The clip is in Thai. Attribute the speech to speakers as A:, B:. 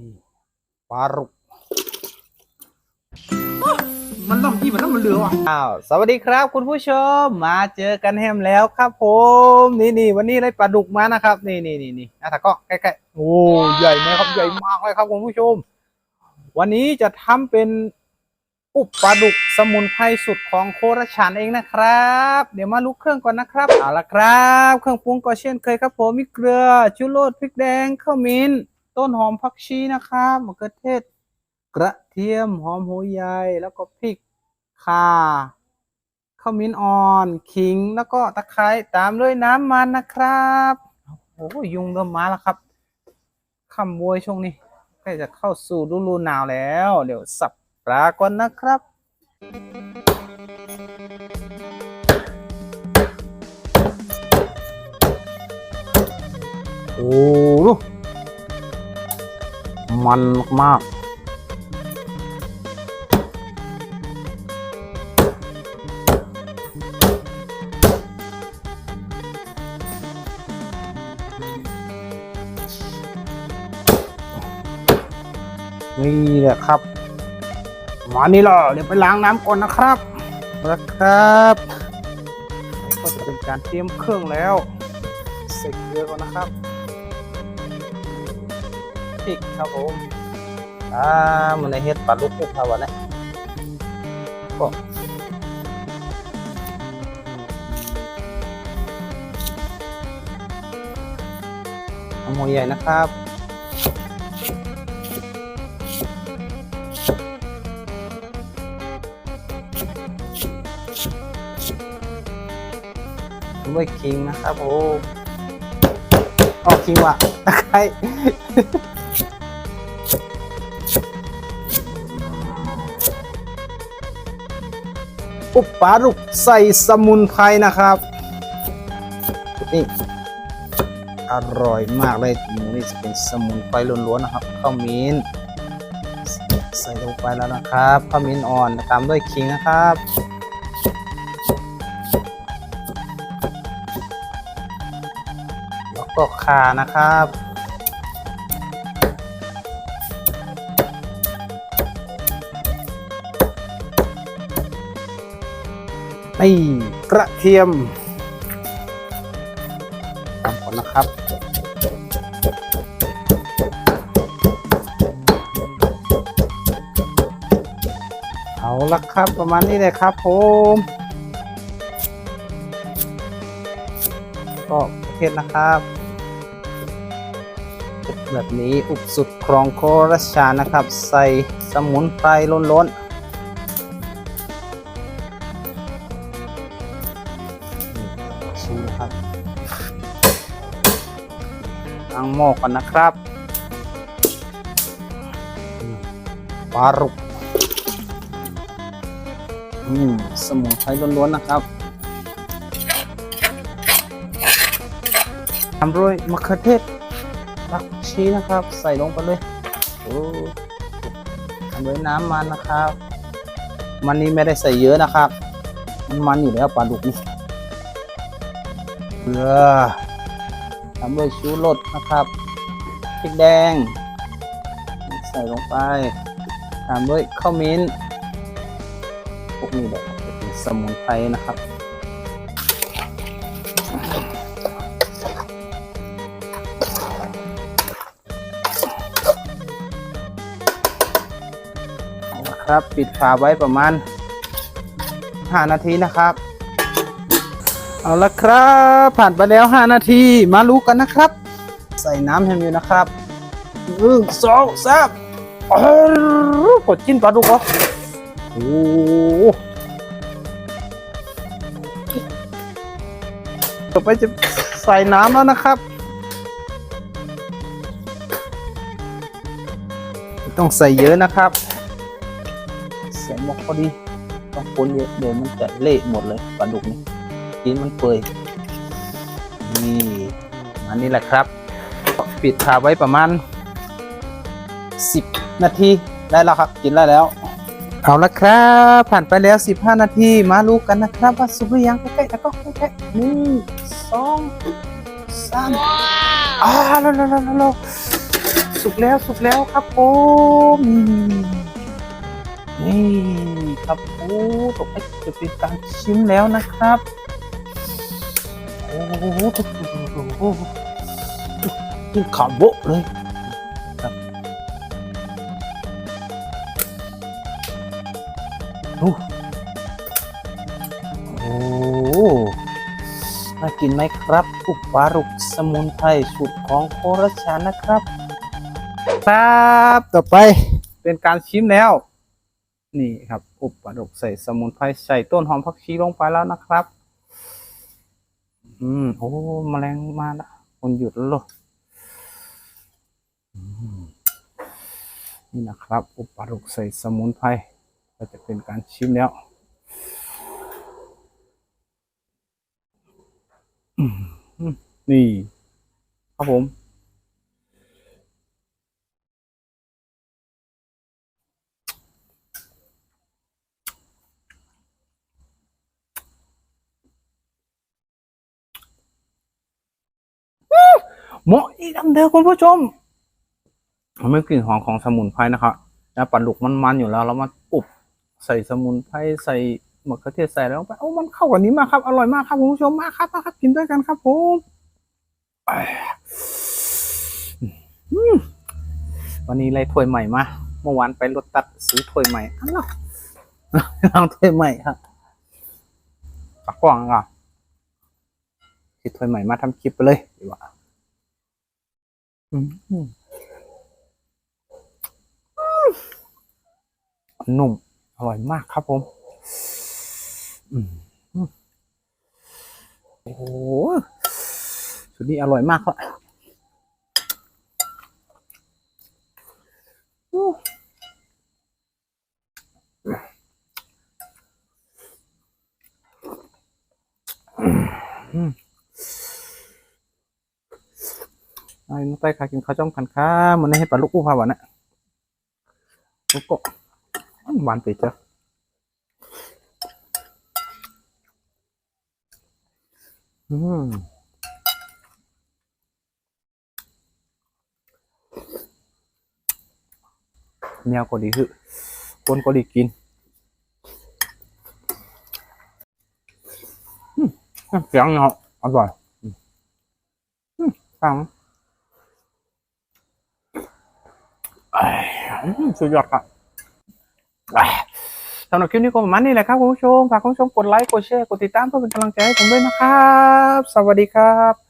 A: นี่ปลารุก
B: มันต้องที่มันต้องมันเรือว่ะ
A: อ้าวสวัสดีครับ คุณผู้ชมมาเจอกันแฮมแล้วครับผมนี่นี่วันนี้ได้ปลาดุกมานะครับ นี่นี่นี่นี่อะตะก็ใกล้ๆโอ้ใหญ่ไหมครับใหญ่มากเลยครับคุณผู้ชม วันนี้จะทำเป็นอุปปลาดุกสมุนไพรสุดของโคราชานเองนะครับ เดี๋ยวมาลุกเครื่องก่อนนะครับเอาละครับ เครื่องปรุงก็เช่นเคยครับผมมีเกลือชูรสพริกแดงข้าวมิ้น ต้นหอมผักชีนะครับมะเขือเทศ กระเทียมหอมหัวใหญ่แล้วก็พริกข่าข้าวมิ้นอ่อนขิงแล้วก็ตะไคร้ตามด้วยน้ำมันนะครับโอ้โหยุงเริ่มมาแล้วครับคำบวยช่วงนี้ใกล้จะเข้าสู่ฤดูหนาวแล้ว เดี๋ยวสับปลาก่อนนะครับโอ้ มันมากนี่แหละครับมานี่เหรอเดี๋ยวไปล้างน้ำก่อนนะครับนะครับก็จะเป็นการเตรียมเครื่องแล้วใส่เกลือก่อนนะครับ พริกครับผมอ่ามันในเฮ็ดปลาลูกพุกครับวันนี้ก็เอาหมูใหญ่นะครับด้วยคิงนะครับโอ้ออกคิงว่ะตะไคร้ อุปปลารุกใส่สมุนไพรนะครับนี่อร่อยมากเลยหมูนี่จะเป็นสมุนไพรล้วนๆนะครับข้าวมิ้นใส่ลงไปแล้วนะครับข้าวมิ้นอ่อนตามด้วยคิงนะครับแล้วก็ข่านะครับ นี่กระเทียมตามก่อนนะครับ เอาละครับประมาณนี้เลยครับผมก็ประเทศนะครับแบบนี้อุบสุดครองโคราชานะครับ ใส่สมุนไพรล้นๆ ชี้นะครับตั้งหม้อก่อนนะครับปลารุกอืมสมุนไพรล้วนๆนะครับทำด้วยมะเขือเทศผักชีนะครับ ใส่ลงไปเลยโอ้ทำด้วยน้ำมันนะครับ มันนี้ไม่ได้ใส่เยอะนะครับ มันมันอยู่แล้วปลาดุกนี่ กลือทำด้วยชูรสนะครับพริกแดง ใส่ลงไป ตามด้วยข้าวมิ้นพวกนี้แหละเป็นสมุนไพรนะครับนะครับปิดฝาไว้ประมาณ 5 นาทีนะครับ เอาละครับ ผ่านไปแล้ว 5 นาที มารู้กันนะครับ ใส่น้ำแฮมอยู่นะครับหนึ่งสองสามอ้กดจิ้นปลาดุกเหรอโอ้ต่อไปจะใส่น้ำแล้วนะครับ ต้องใส่เยอะนะครับเสียงบอกพอดี ต้องคนเยอะเดี๋ยวมันจะเละหมดเลยปลาดุกนี่ กินมันเปื่อยนี่อันนี้แหละครับ ปิดฝาไว้ประมาณ 10 นาทีได้แล้วครับ กินได้แล้ว เอาละครับ ผ่านไปแล้ว 15 นาทีมารู้กันนะครับ ว่าสุกหรือยังใกล้ๆแล้วก็ใกล้ๆหนึ่งสองสามอ่าแล้วแล้วแล้วแล้วสุสุกแล้วสุกแล้วครับผมนี่ครับโอ้ตกไปจะเป็นการชิมแล้วนะครับโอ้โหกิน ขาวโบะเลยครับโอ้โอ้น่ากินไหมครับ อุปารุกสมุนไพรสูตรของโครัชานะครับ ครับต่อไปเป็นการชิมแล้ว นี่ครับ อุปปารุกใส่สมุนไพรใส่ต้นหอมผักชีลงไปแล้วนะครับ อืม โอ้แมลงมาละคนหยุดแล้วหรอนี่นะครับ อุปรุกใส่สมุนไพรก็จะเป็นการชิมแล้วนี่ ครับผม หมาะอีกอันเดียวคุณผู้ชมมันไม่กลิ่นหอมของสมุนไพรนะครับนะปลาดุกมันๆอยู่แล้วแล้วมาอุบใส่สมุนไพรใส่มะเขือเทศใส่แล้วไปโอ้มันเข้ากับนี้มากครับ อร่อยมากครับคุณผู้ชมมากครับมาครับกินด้วยกันครับผมวันนี้เลยถ้วยใหม่มาเมื่อวานไปรถตัดซื้อถ้วยใหม่อันเนาะลองถ้วยใหม่ครับตักกล้องอะคิดถ้วยใหม่มาทำคลิปไปเลยดีกว่า นุ่ม อร่อยมากครับผมอืมอืมโอ้โหสุดนี้อร่อยมากครับ ไอ้น้องไปค่ะกินข้าวจ้อมกันค่ะมันไม่ให้ปลาลูกอู้พาหวานอะลูกก็หวานไปจ้ะอืมแมวก็ดีคือคนก็ดีกินอืมเสียงเนาะอร่อยอืมอืมฟัง อืม สุดยอดครับสำหรับคลิปนี้ก็ประมาณนี้แหละครับคุณผู้ชมฝากคุณผู้ชมกดไลค์กดแชร์กดติดตามเพื่อเป็นกำลังใจให้ผมด้วยนะครับ สวัสดีครับ